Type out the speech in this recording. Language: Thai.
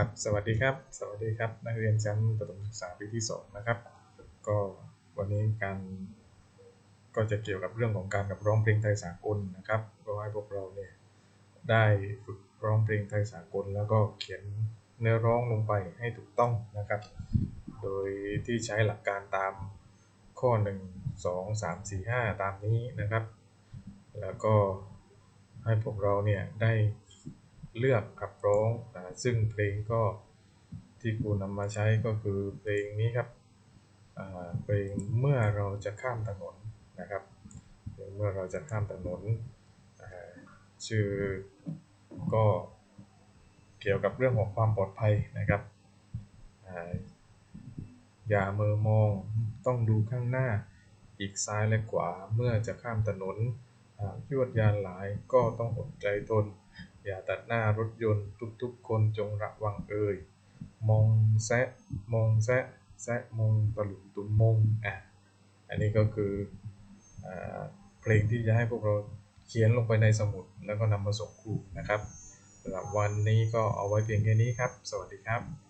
ครับสวัสดีครับ สวัสดีครับ นักเรียนชั้นประถมศึกษาปีที่ 2 นะครับ ก็วันนี้การก็จะเกี่ยวกับเรื่องของการกับร้องเพลงไทยสากลนะครับก็ให้พวกเราเนี่ยได้ฝึกร้องเพลงไทยสากล แล้วก็เขียนเนื้อร้องลงไปให้ถูกต้องนะครับ โดยที่ใช้หลักการตามข้อ 1 2 3 4 5 ตามนี้นะครับ แล้วก็ให้พวกเราเนี่ยได้ เลือกขับร้องนะซึ่งเพลงก็ที่ครูนำมาใช้ก็คือเพลงนี้ครับเพลงเมื่อเราจะข้ามถนนนะครับเพลงเมื่อเราจะข้ามถนนชื่อก็เกี่ยวกับเรื่องของความปลอดภัยนะครับอย่าเมอมองต้องดูข้างหน้าอีกซ้ายและขวาเมื่อจะข้ามถนนยวดยานหลายก็ต้องอดใจทน อย่าตัดหน้ารถยนต์ทุกๆคนจงระวังเอ่ยมองแซะมองแซะแซะมองตะลุมตุมมงอะอันนี้ก็คืออเพลงที่จะให้พวกเราเขียนลงไปในสมุดแล้วก็นำมาส่งครูนะครับสำหรับวันนี้ก็เอาไว้เพียงแค่นี้ครับ สวัสดีครับ